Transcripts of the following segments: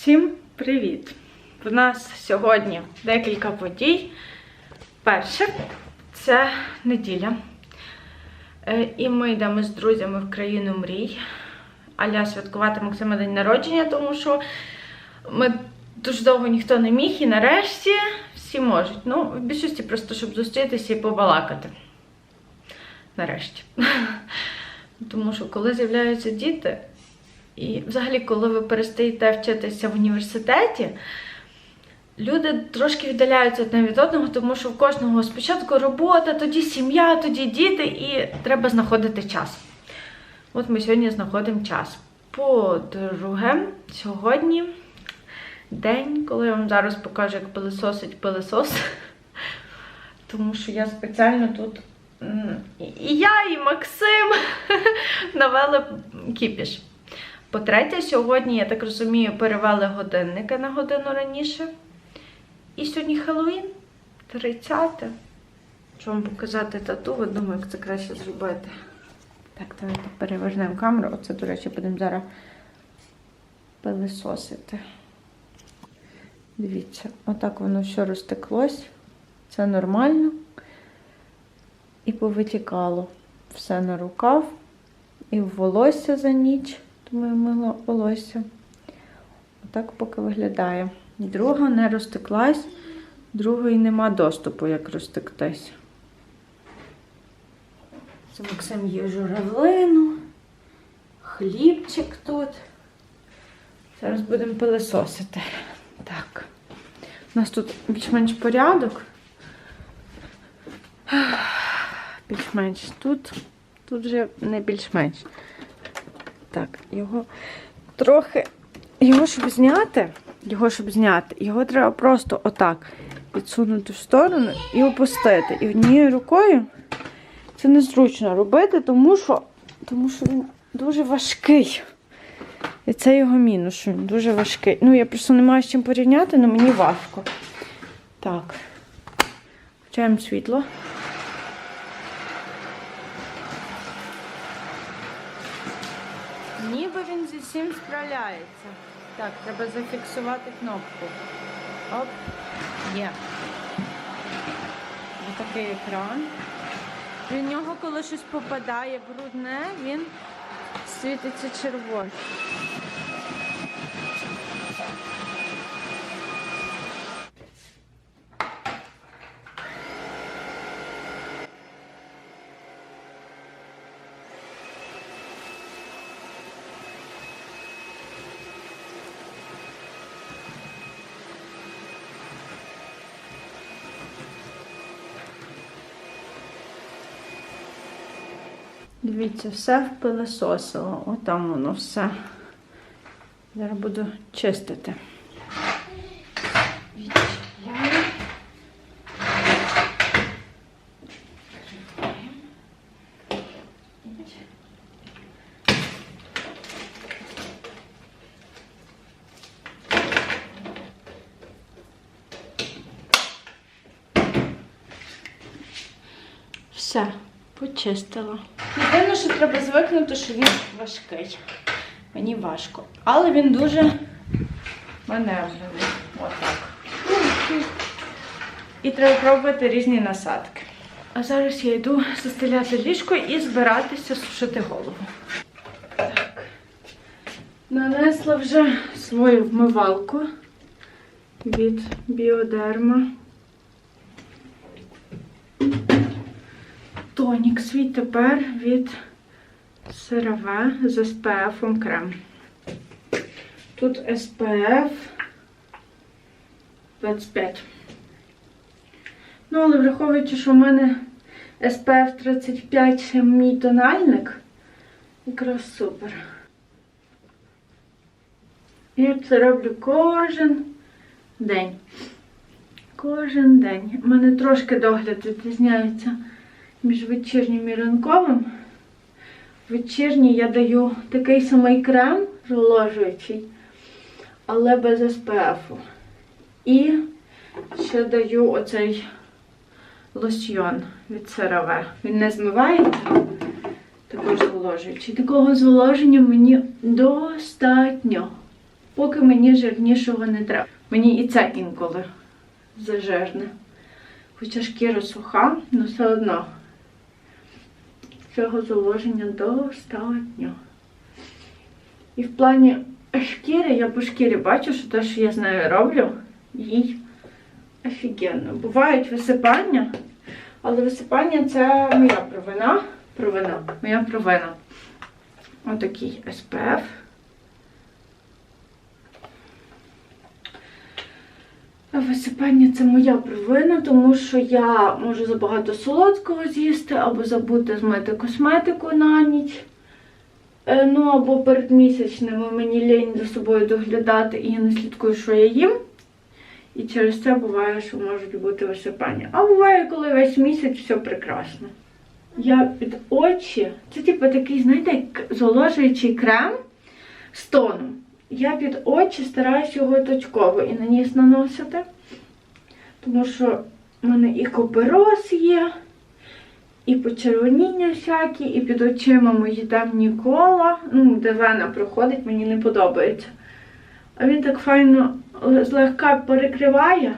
Всім привіт! В нас сьогодні декілька подій. Перше це неділя. Е, І ми йдемо з друзями в країну мрій. Аля святкувати Максима день народження, тому що ми дуже довго ніхто не міг, і нарешті всі можуть. Ну, в більшості просто щоб зустрітися і побалакати. Нарешті. Тому що коли з'являються діти, і взагалі, коли ви перестаєте вчитися в університеті, люди трошки віддаляються одне від одного, тому що в кожного спочатку робота, тоді сім'я, тоді діти, і треба знаходити час. От ми сьогодні знаходимо час. По-друге, сьогодні день, коли я вам зараз покажу, як пилисосить пилисос. Тому що я спеціально тут і я, і Максим навели кіпіш. По-третє, сьогодні, я так розумію, перевели годинники на годину раніше. І сьогодні Хеллоуін, 30-те. Що вам показати тату, думаю, як це краще зробити. Так, давайте перевернемо камеру. Оце, до речі, будемо зараз пилисосити. Дивіться, отак воно все розтеклось. Це нормально. І повитікало все на рукав. І в волосся за ніч. Я мила волосся. Отак поки виглядає. Друга не розтеклась, другої нема доступу, як розтектись. Це Максим є журавлину, хлібчик тут. Зараз будемо пилисосити. Так. У нас тут більш-менш порядок. Більш-менш тут. Тут вже не більш-менш. Так, його трохи. Його, щоб зняти, його, щоб зняти, його треба просто отак підсунути в сторону і опустити. І однією рукою це незручно робити, тому що, тому що він дуже важкий. І це його мінус, що він дуже важкий. Ну, я просто не маю з чим порівняти, але мені важко. Так. Включаємо світло. Він зі всім справляється. Так, треба зафіксувати кнопку. Оп, є. Ось такий екран. В нього, коли щось попадає брудне, він світиться червоним. Дивіться, все впилисосило. Отам воно все. Зараз буду чистити. Все, почистила. Єдине, що треба звикнути, що він важкий. Мені важко. Але він дуже маневрений. Отак. І треба пробувати різні насадки. А зараз я йду застеляти ліжко і збиратися сушити голову. Так. Нанесла вже свою вмивалку від біодерма. Тонік свій тепер від CeraVe з SPF крем. Тут SPF 25. Ну, але враховуючи, що в мене SPF 35 це мій тональник, якраз супер. Я це роблю кожен день. Кожен день. У мене трошки догляд відрізняється між вечірнім і ранковим. Вечірній я даю такий самий крем зволожуючий, але без SPF. І ще даю оцей лосьйон від CeraVe. Він не змивається, також зволожуючий. Такого зволоження мені достатньо. поки мені жирнішого не треба. Мені і це інколи зажирне. Хоча шкіра суха, але все одно цього заложення достатньо. І в плані шкіри, я по шкірі бачу, що те, що я з нею роблю, їй офігенно. Бувають висипання, але висипання це моя провина. Провина. Моя провина. Отакий SPF. Висипання це моя провина, тому що я можу забагато солодкого з'їсти, або забути змити косметику на ніч. Е, Ну, або перед місячними мені лінь за собою доглядати, і я не слідкую, що я їм. І через це буває, що можуть бути висипання. А буває, коли весь місяць все прекрасно. Я під очі, це типу такий, знаєте, як зволожуючий крем з тоном. Я під очі стараюсь його точково і на ніс наносити, тому що в мене і купероз є, і почервоніння всякі, і під очима мої темні кола, ну, де вена проходить, мені не подобається. А він так файно е, злегка перекриває.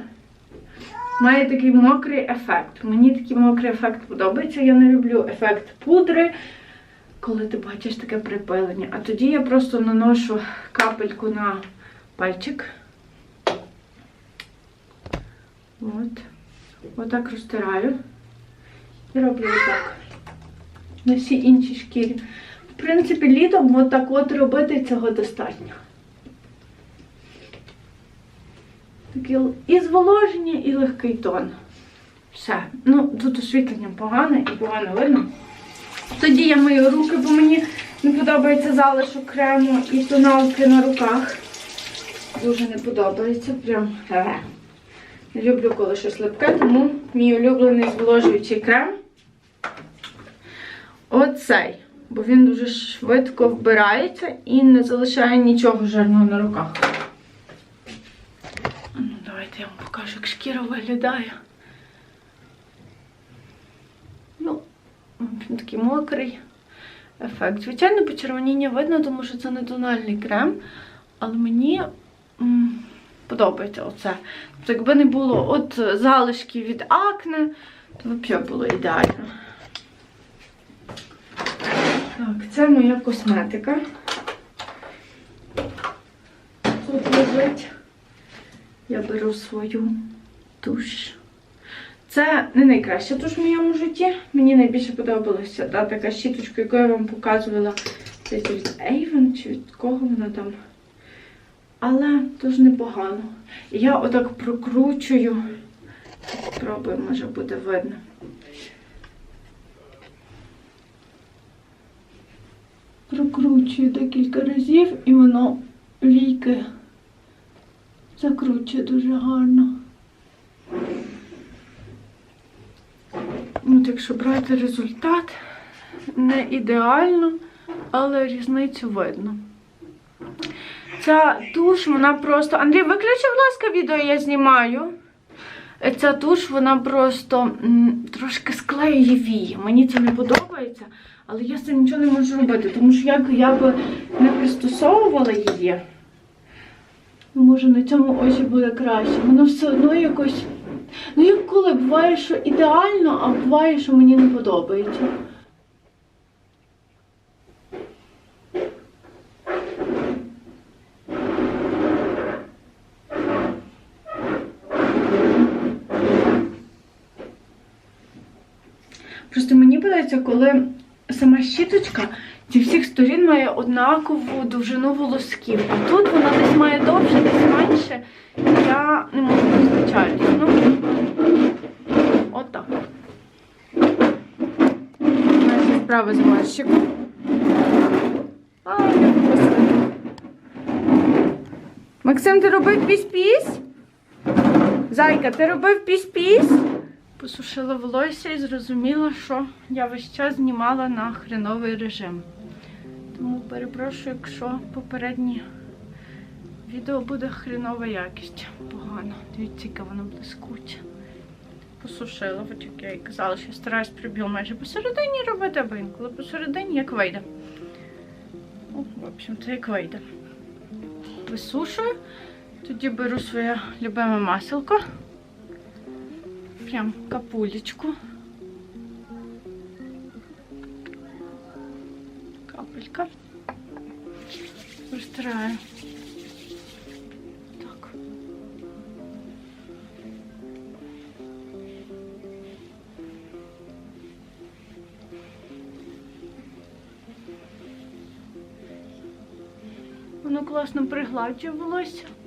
Має такий мокрий ефект. Мені такий мокрий ефект подобається. Я не люблю ефект пудри, коли ти бачиш таке припилення. А тоді я просто наношу капельку на пальчик. От. Отак розтираю. І роблю отак. На всі інші шкірі. В принципі, літом отак от робити цього достатньо. Таке і зволоження, і легкий тон. Все. Ну, тут освітлення погане і погано видно. Тоді я мию руки, бо мені не подобається залишок крему і тоналки на руках. Дуже не подобається. Прям. Не люблю, коли щось липке, тому мій улюблений зволожуючий крем. Оцей. Бо він дуже швидко вбирається і не залишає нічого жирного на руках. Ну, давайте я вам покажу, як шкіра виглядає. Ну, він такий мокрий ефект. Звичайно, почервоніння видно, тому що це не тональний крем, але мені подобається оце. Тобто, якби не було от залишків від акне, то взагалі було ідеально. Так, це моя косметика. Тут лежить. Я беру свою туш. Це не найкраща туш в моєму житті. Мені найбільше подобалася та така щіточка, яку я вам показувала десь від Avon чи від кого вона там. Але дуже непогано. І я отак прокручую. Спробую, може буде видно. Прокручую декілька разів і воно війки закручує дуже гарно. От якщо брати результат, не ідеально, але різницю видно. Ця туш, вона просто. Андрій, виключи, будь ласка, відео я знімаю. Ця туш, вона просто трошки склеює вії. Мені це не подобається, але я з нічого не можу робити, тому що як я би не пристосовувала її, може на цьому очі буде краще. Воно все одно якось. Ну, як коли буває, що ідеально, а буває, що мені не подобається. Просто мені подобається, коли сама щіточка зі всіх сторін має однакову довжину волосків. А тут вона десь має довше, десь менше. Я не можу визначатись. Ну, отак. Наші справи з мальчиком. Ай, як красиво. Максим, ти робив піс-піс? Зайка, ти робив піс-піс? Посушила волосся і зрозуміла, що я весь час знімала на хреновий режим. Тому перепрошую, якщо попереднє відео буде хренова якість. Погано. Дивіться, яке воно блискуче. Посушила, от як я і казала, що я стараюсь прибіл майже посередині робити, або інколи посередині, як вийде. Ну, в общем, це як вийде. висушую. Тоді беру своє любиме маселко. Прям капулечку. Капелька. Розтираю. Так. Воно класно. І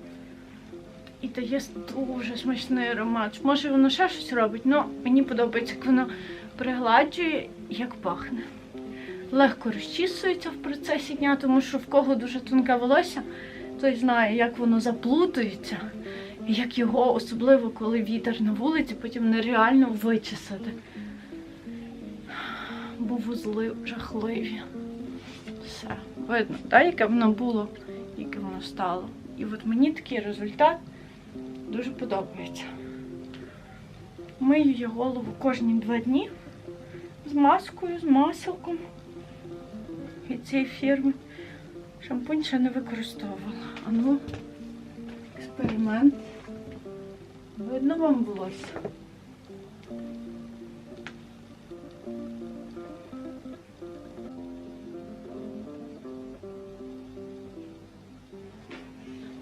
дає дуже смачний аромат. Може воно ще щось робить, але мені подобається, як воно пригладжує як пахне. Легко розчісується в процесі дня, тому що в кого дуже тонке волосся, той знає, як воно заплутується, і як його, особливо коли вітер на вулиці, потім нереально вичесати. Бо вузли жахливі. Все. Видно, так, яке воно було, яке воно стало. І от мені такий результат дуже подобається. Мию я голову кожні два дні з маскою, з маселком від цієї фірми. Шампунь ще не використовувала. А ну, експеримент. Видно вам волосся?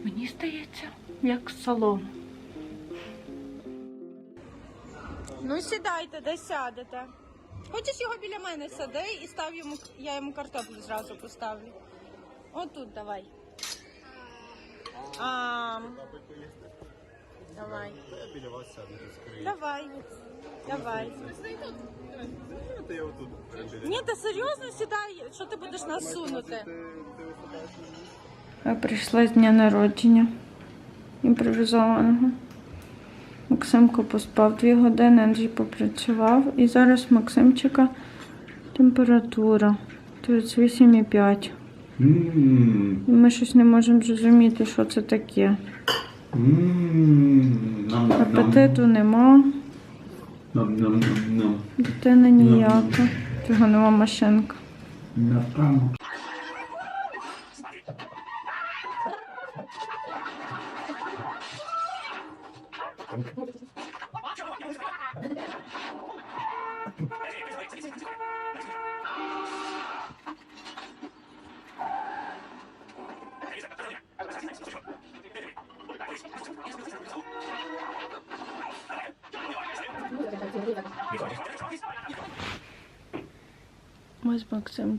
Мені здається, як салон. Ну, сідайте, де сядете. Хочеш його біля мене сади і став йому, я йому картоплю зразу поставлю. Отут давай. А, давай. Біля вас сяду. Давай. Давай. Ні, та серйозно сідай, що ти будеш нас сунути? Я прийшла з дня народження імпровізованого. Максимко поспав дві години, Андрій попрацював. І зараз Максимчика температура 38,5. Ммм. І ми щось не можемо зрозуміти, що це таке. Ммм. Апетиту нема, Нам-нам-нам. дитина ніяка. Чого нема машинка.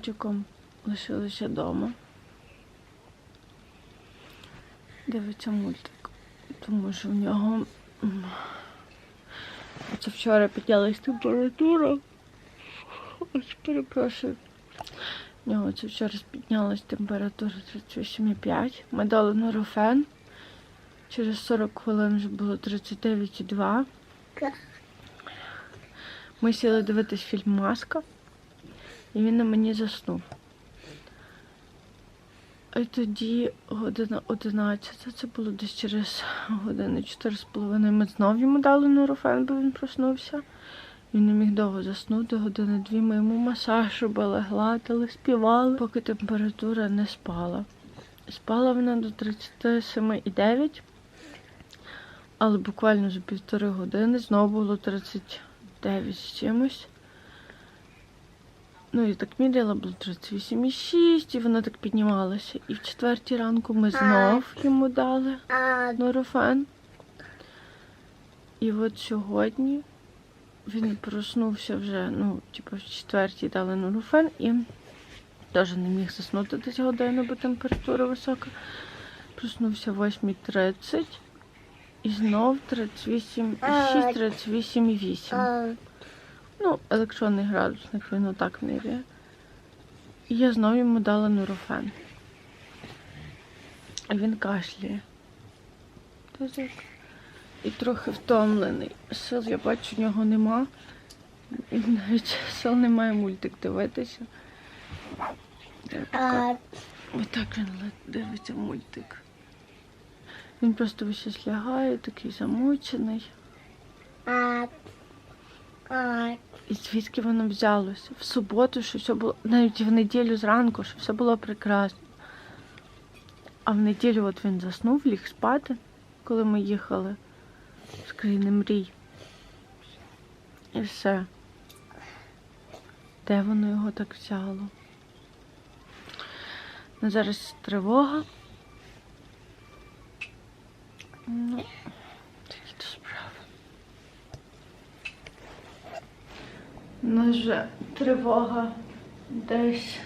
З лишилися вдома. Дивиться мультик, тому що в нього це вчора піднялась температура. Ось перепрошую. В нього це вчора піднялась температура 38,5. Ми дали норофен. Через 40 хвилин вже було 39,2. Ми сіли дивитись фільм Маска. І він на мені заснув. І тоді година 11, це було десь через години 4,5 ми знову йому дали нурофен, бо він проснувся. Він не міг довго заснути, години дві ми йому масаж робили, гладили, співали, поки температура не спала. Спала вона до 37,9, але буквально за півтори години знову було 39 з чимось. Ну, і так міряла, було 38,6, і вона так піднімалася. І в четвертій ранку ми знов йому дали норофен. І от сьогодні він проснувся вже, ну, типу, в четвертій дали норофен і теж не міг заснути десь годину, бо температура висока. Проснувся в 8.30 і знов 38,6, 38,8. Ну, електронний градусник, він отак міряє. І я знову йому дала нурофен. І він кашляє. Так. І трохи втомлений. Сил я бачу, в нього нема. І навіть сил немає мультик дивитися. Отак він дивиться мультик. Він просто весь лягає, такий замучений. І звідки воно взялося? В суботу, що все було, навіть в неділю зранку, що все було прекрасно. А в неділю от він заснув, ліг спати, коли ми їхали з країни мрій. І все. Де воно його так взяло? Ну, зараз тривога. Ну, такі то справи. У нас вже тривога десь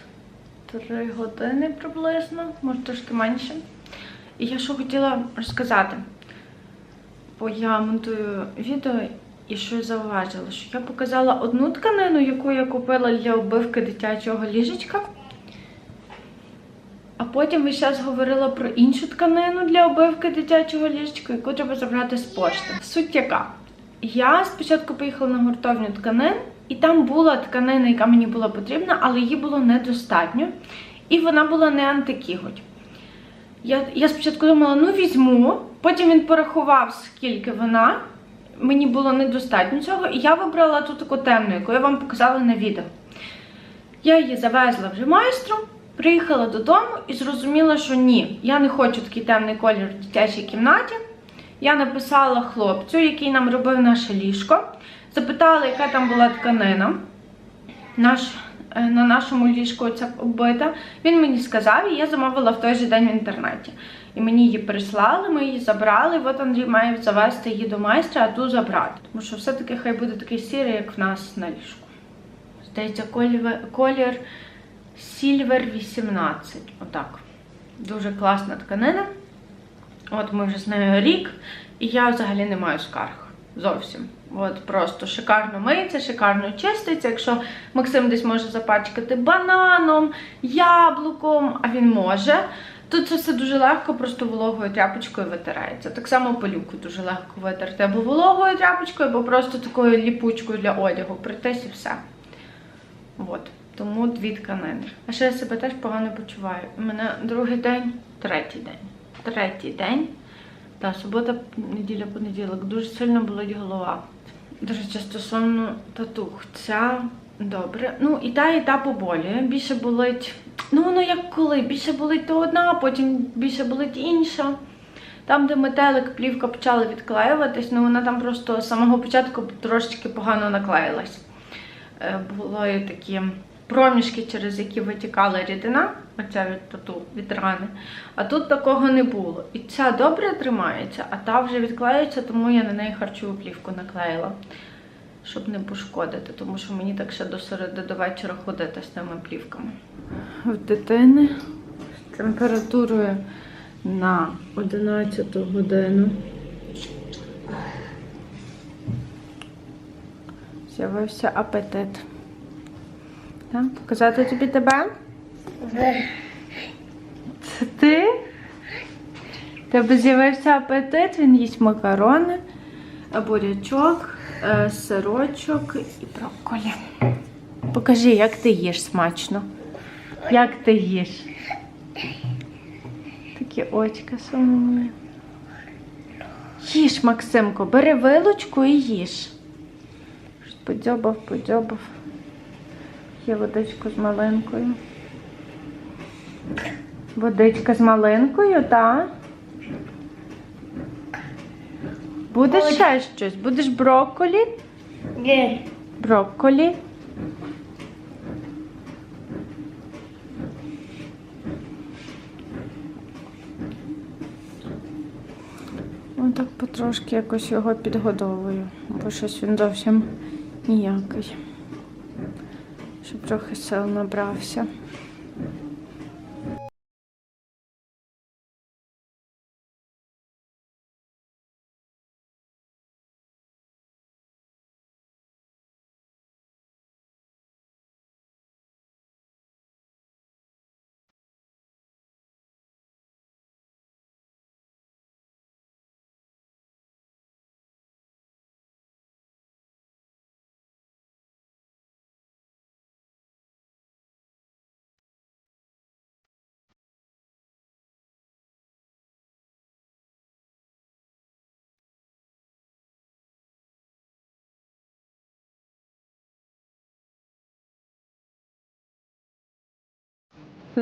три години приблизно, може трошки менше. І я що хотіла розказати, бо я монтую відео і що я зауважила, що я показала одну тканину, яку я купила для оббивки дитячого ліжечка. А потім весь час говорила про іншу тканину для оббивки дитячого ліжечка, яку треба забрати з пошти. Суть яка? Я спочатку поїхала на гуртовню тканин, і там була тканина, яка мені була потрібна, але її було недостатньо. І вона була не антикіготь. Я, я спочатку думала, ну візьму, потім він порахував, скільки вона. Мені було недостатньо цього, і я вибрала ту таку темну, яку я вам показала на відео. Я її завезла вже майстру, приїхала додому і зрозуміла, що ні, я не хочу такий темний колір в дитячій кімнаті. Я написала хлопцю, який нам робив наше ліжко, запитала, яка там була тканина. Наш, е, на нашому ліжку ця оббита. Він мені сказав, і я замовила в той же день в інтернеті. І мені її прислали, ми її забрали. От Андрій має завести її до майстра, а ту забрати. Тому що все-таки хай буде такий сірий, як в нас на ліжку. Здається, колір Silver 18. Отак. Дуже класна тканина. От ми вже з нею рік, і я взагалі не маю скарг. Зовсім. От просто шикарно миється, шикарно чиститься. Якщо Максим десь може запачкати бананом, яблуком, а він може. то це все дуже легко, просто вологою тряпочкою витирається. Так само пилюку дуже легко витерти або вологою тряпочкою, або просто такою ліпучкою для одягу. Прийтись і все. От. Тому дві тканини. А ще я себе теж погано почуваю. У мене другий день, третій день. Третій день. Та, субота, неділя, понеділок. Дуже сильно болить голова. До речі, стосовно татух. Ця добре. Ну, і та, і та поболює. Більше болить. Ну, воно як коли. Більше болить то одна, потім більше болить інша. Там, де метелик, плівка почала відклеюватись, ну вона там просто з самого початку трошечки погано наклеїлась. Е, Були такі проміжки, через які витікала рідина, оця від тату, від рани. А тут такого не було. І ця добре тримається, а та вже відклеюється, тому я на неї харчову плівку наклеїла, щоб не пошкодити, тому що мені так ще до середи до вечора ходити з тими плівками. В дитини з температурою на 11 годину. З'явився апетит. Так, показати тобі тебе? Це ти? Тебе з'явився апетит, він їсть макарони, бурячок, е, сирочок і брокколі. Покажи, як ти їш смачно. Як ти їш? Такі очка сумні. Їж, Максимко, бери вилочку і їж. Подзьобав, подзьобав. Є водичка з малинкою. Водичка з малинкою, так? Будеш ще щось? Будеш брокколі? Ні. Брокколі. Отак потрошки якось його підгодовую, бо щось він зовсім ніякий. Трохи сил набрався.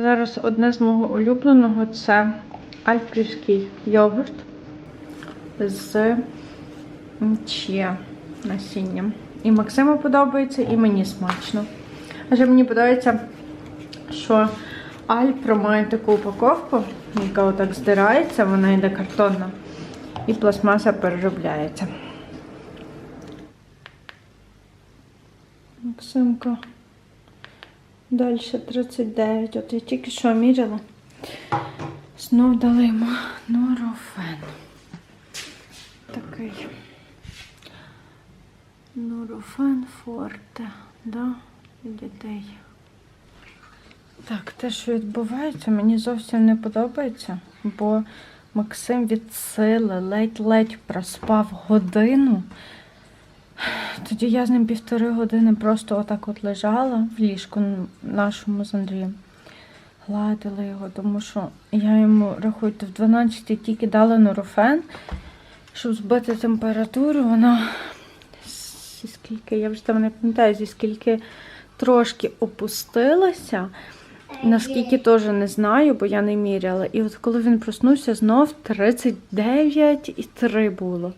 Зараз одне з мого улюбленого це альпрівський йогурт з чия насінням. І Максиму подобається, і мені смачно. А ще мені подобається, що Альпро має таку упаковку, яка отак здирається, вона йде картонна, і пластмаса переробляється. Максимка. Далі 39. От я тільки що міряла. Знов дали норофен. Такий. Норофен форте. Да? Дітей. Так, те, що відбувається, мені зовсім не подобається, бо Максим від сили ледь-ледь проспав годину. Тоді я з ним півтори години просто отак от лежала в ліжку нашому з Андрієм. Гладила його, тому що я йому, рахуйте, в 12 тільки дала норофен, щоб збити температуру. Вона зі скільки, я вже там не пам'ятаю, зі скільки трошки опустилася. Наскільки теж не знаю, бо я не міряла. І от коли він проснувся, знов 39,3 було.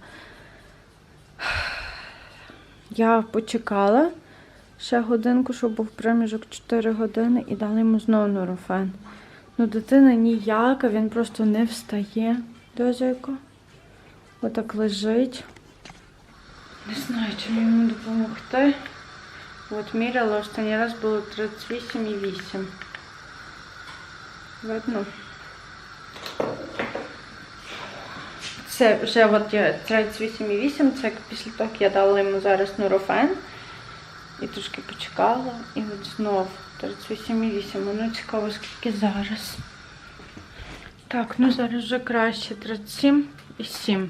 Я почекала ще годинку, щоб був проміжок 4 години, і дали йому знову норофен. Ну, дитина ніяка, він просто не встає. Дозяко. Отак лежить. Не знаю, чим йому допомогти. От міряла, останній раз було 38,8. Видно. Це вже от я 38,8, це після того, як я дала йому зараз норофен. І трошки почекала. І от знов 38,8. Воно цікаво, скільки зараз. Так, ну зараз вже краще. 37,7.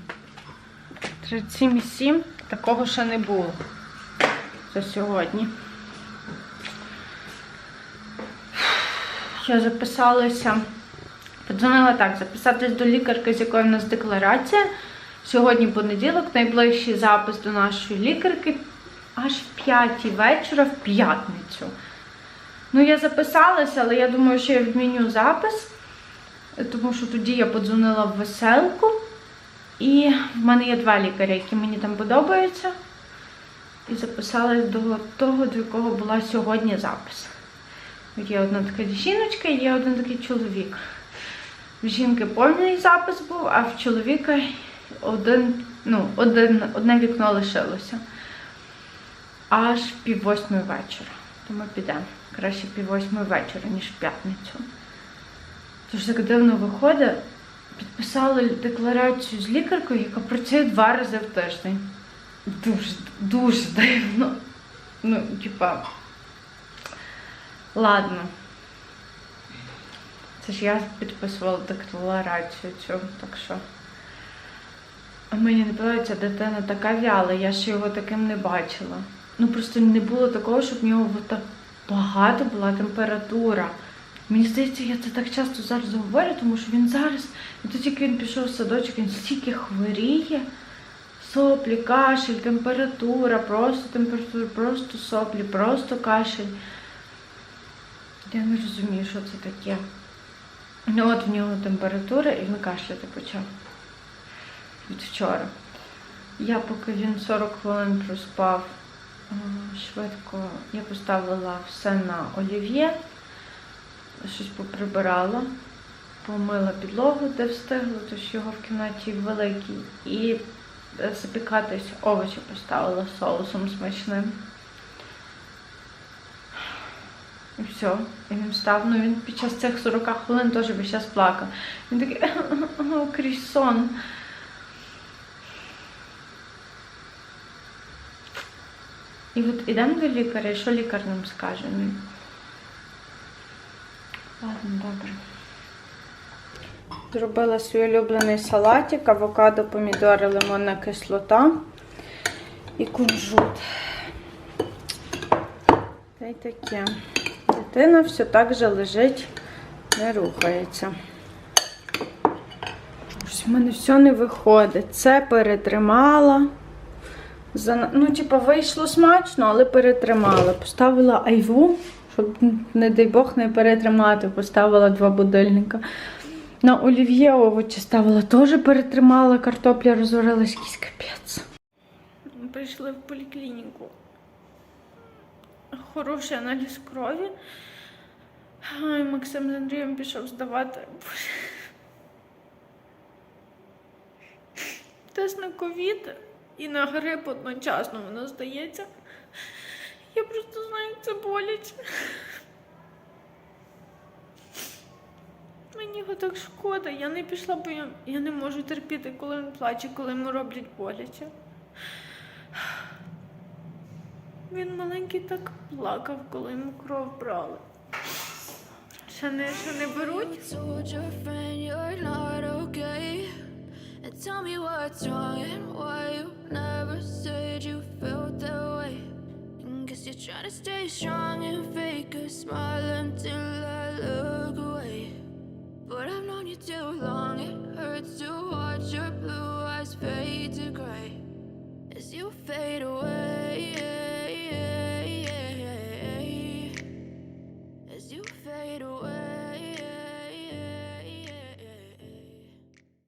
37,7. Такого ще не було за сьогодні. Я записалася. Подзвонила так, записатись до лікарки, з якої в нас декларація. Сьогодні понеділок, найближчий запис до нашої лікарки аж в 5 вечора в п'ятницю. Ну, я записалася, але я думаю, що я відміню запис, тому що тоді я подзвонила в веселку. І в мене є два лікаря, які мені там подобаються. І записалась до того, до якого була сьогодні запис. Є одна така жіночка і є один такий чоловік. В жінки повний запис був, а в чоловіка один, ну, один, одне вікно лишилося. Аж пів восьмої вечора. Тому підемо. Краще пів восьмої вечора, ніж в п'ятницю. Тож так дивно виходить, підписали декларацію з лікаркою, яка працює два рази в тиждень. Дуже, дуже дивно. Ну, типа. Ладно. Це ж я підписувала декларацію цю, так що. Мені не подобається дитина така вяла, я ще його таким не бачила. Ну просто не було такого, щоб в нього так багато була температура. Мені здається, я це так часто зараз говорю, тому що він зараз, і то тільки він пішов в садочок, він стільки хворіє. Соплі, кашель, температура, просто температура, просто соплі, просто кашель. Я не розумію, що це таке. Ну от в нього температура і він кашляти почав від вчора. Я поки він 40 хвилин проспав е, швидко, я поставила все на олів'є, щось поприбирала, помила підлогу, де встигла, тож його в кімнаті великий. І е, запікатись овочі поставила соусом смачним. І все. І він встав. Ну він під час цих 40 хвилин теж весь час плакав. Він такий крізь сон. І от ідемо до лікаря, і що лікар нам скаже? Ну, Ладно, добре. Зробила свій улюблений салатик, авокадо, помідори, лимонна кислота і кунжут. Та й таке. Дитина все так же лежить, не рухається. Щось в мене все не виходить. Це перетримала. Ну, типу, вийшло смачно, але перетримала. Поставила айву, щоб, не дай Бог, не перетримати. Поставила два будильника. На олів'є овочі ставила, теж перетримала, картопля розварилась, якийсь капець. Прийшли в поліклініку. Хороший аналіз крові. Ай, Максим з Андрієм пішов здавати. Тест на ковід і на грип одночасно воно здається. Я просто знаю, це боляче. Мені його так шкода. Я не пішла, бо я, я не можу терпіти, коли він плаче, коли йому роблять боляче. Він маленький так плакав, коли йому кров брали. Ще не, ще не беруть? as you fade away.